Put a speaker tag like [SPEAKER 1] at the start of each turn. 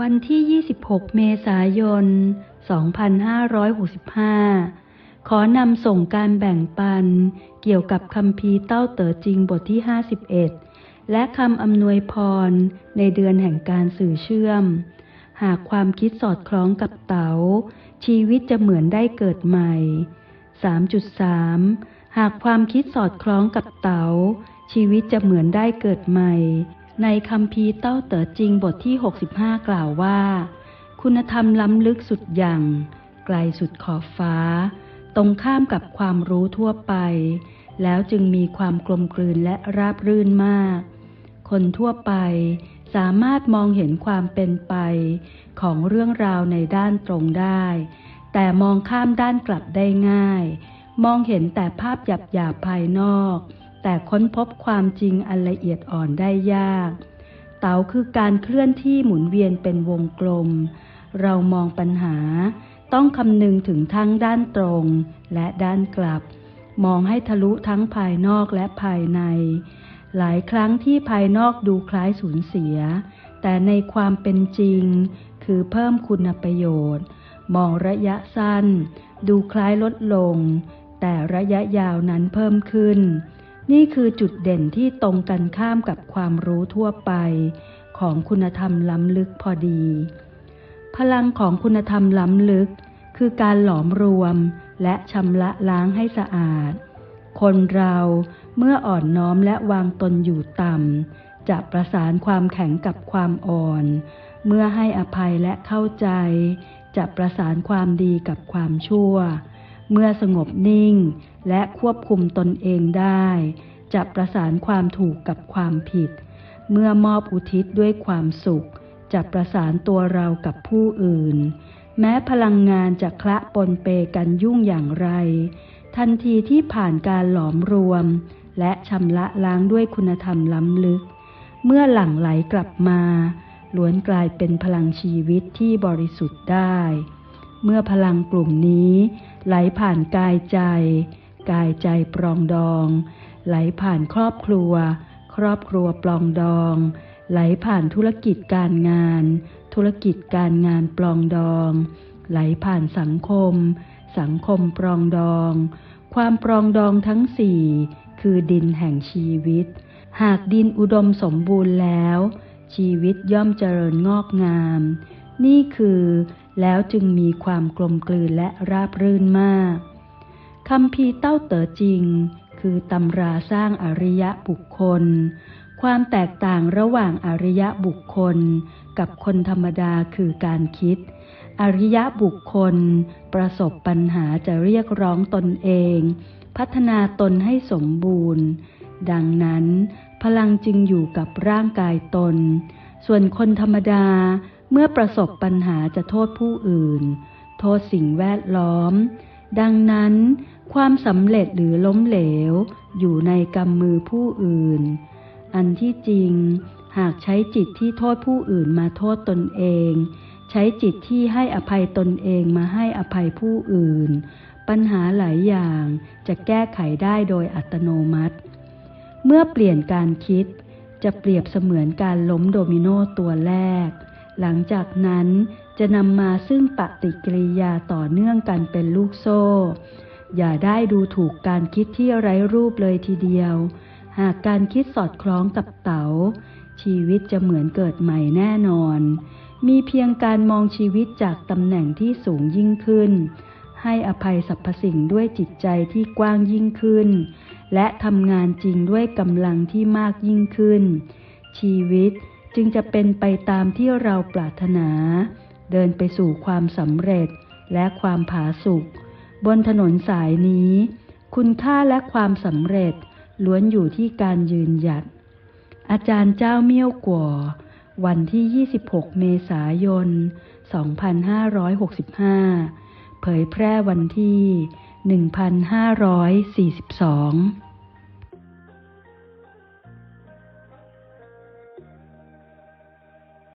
[SPEAKER 1] วันที่ 26 เมษายน 2565 ขอนำส่งการแบ่งปัน เกี่ยวกับคำพีเต้าเต๋อจริงบทที่ 51 และคำอำนวยพรในเดือนแห่งการสื่อเชื่อม หากความคิดสอดคล้องกับเต๋า ชีวิตจะเหมือนได้เกิดใหม่ 3.3 หากความคิดสอดคล้องกับเต๋า ชีวิตจะเหมือนได้เกิดใหม่ ในคำพีเต้าเต๋อจริงบทที่ 65 กล่าวว่า คุณธรรมล้ำลึกสุดอย่างไกลสุดขอบฟ้า ตรงข้ามกับความรู้ทั่วไป แล้วจึงมีความกลมกลืนและราบรื่นมาก คนทั่วไปสามารถมองเห็นความเป็นไป ของเรื่องราวในด้านตรงได้ แต่มองข้ามด้านกลับได้ง่าย มองเห็นแต่ภาพหยาบๆภายนอก แต่ค้นพบความจริงอันละเอียดอ่อนได้ยาก เต๋าคือการเคลื่อนที่หมุนเวียนเป็นวงกลม เรามองปัญหา ต้องคำนึงถึงทั้งด้านตรงและด้านกลับ มองให้ทะลุทั้งภายนอกและภายใน หลายครั้งที่ภายนอกดูคล้ายสูญเสีย แต่ในความเป็นจริง คือเพิ่มคุณประโยชน์ มองระยะสั้น ดูคล้ายลดลง แต่ระยะยาวนั้นเพิ่มขึ้น นี่คือจุดเด่นที่ตรงกันข้ามกับความรู้ทั่วไปของคุณธรรมล้ำลึกพอดี พลังของคุณธรรมล้ำลึก คือการหลอมรวมและชำระล้างให้สะอาด คนเราเมื่ออ่อนน้อมและวางตนอยู่ต่ำ จะประสานความแข็งกับความอ่อน เมื่อให้อภัยและเข้าใจ จะประสานความดีกับความชั่ว เมื่อสงบนิ่งและควบคุมตนเองได้ จะประสานความถูกกับความผิด เมื่อมอบอุทิศด้วยความสุข จะประสานตัวเรากับผู้อื่น แม้พลังงานจะคละปนเปกันยุ่งอย่างไร ทันทีที่ผ่านการหลอมรวม และชำระล้างด้วยคุณธรรมล้ำลึก เมื่อหลั่งไหลกลับมาล้วนกลายเป็นพลังชีวิตที่บริสุทธิ์ได้ เมื่อพลังกลุ่มนี้ ไหลผ่านกายใจ กายใจปรองดอง ไหลผ่านครอบครัว ครอบครัวปลองดอง ไหลผ่านธุรกิจการงาน ธุรกิจการงานปลองดอง ไหลผ่านสังคม สังคมปรองดอง ความปรองดองทั้งสี่คือดินแห่งชีวิต หากดินอุดมสมบูรณ์แล้ว ชีวิตย่อมเจริญงอกงาม นี่คือ แล้วจึงมีความกลมกลืนและราบรื่นมากคำพีเต้าเต๋อจริง คือตำราสร้างอริยะบุคคล ความแตกต่างระหว่างอริยะบุคคล กับคนธรรมดาคือการคิด อริยะบุคคล ประสบปัญหาจะเรียกร้องตนเอง พัฒนาตนให้สมบูรณ์ ดังนั้น พลังจึงอยู่กับร่างกายตน ส่วนคนธรรมดา เมื่อประสบปัญหาจะโทษผู้อื่น โทษสิ่งแวดล้อม ดังนั้นความสำเร็จหรือล้มเหลว อยู่ในกำมือผู้อื่น อันที่จริง หากใช้จิตที่โทษผู้อื่นมาโทษตนเอง ใช้จิตที่ให้อภัยตนเองมาให้อภัยผู้อื่น ปัญหาหลายอย่างจะแก้ไขได้โดยอัตโนมัติ เมื่อเปลี่ยนการคิดจะเปรียบเสมือนการล้มโดมิโนตัวแรก หลังจากนั้นจะนำมาซึ่งปฏิกิริยาต่อเนื่องกันเป็นลูกโซ่ อย่าได้ดูถูกการคิดที่ไร้รูปเลยทีเดียว หากการคิดสอดคล้องกับเต๋า ชีวิตจะเหมือนเกิดใหม่แน่นอน มีเพียงการมองชีวิตจากตำแหน่งที่สูงยิ่งขึ้น ให้อภัยสรรพสิ่งด้วยจิตใจที่กว้างยิ่งขึ้น และทำงานจริงด้วยกำลังที่มากยิ่งขึ้น ชีวิต จึงจะเป็นไปตามที่เราปรารถนา เดินไปสู่ความสำเร็จและความผาสุกบนถนนสายนี้ คุณค่าและความสำเร็จล้วนอยู่ที่การยืนหยัด อาจารย์เจ้าเมี่ยวกัววันที่ 26 เมษายน 2565 เผยแพร่วันที่ 1542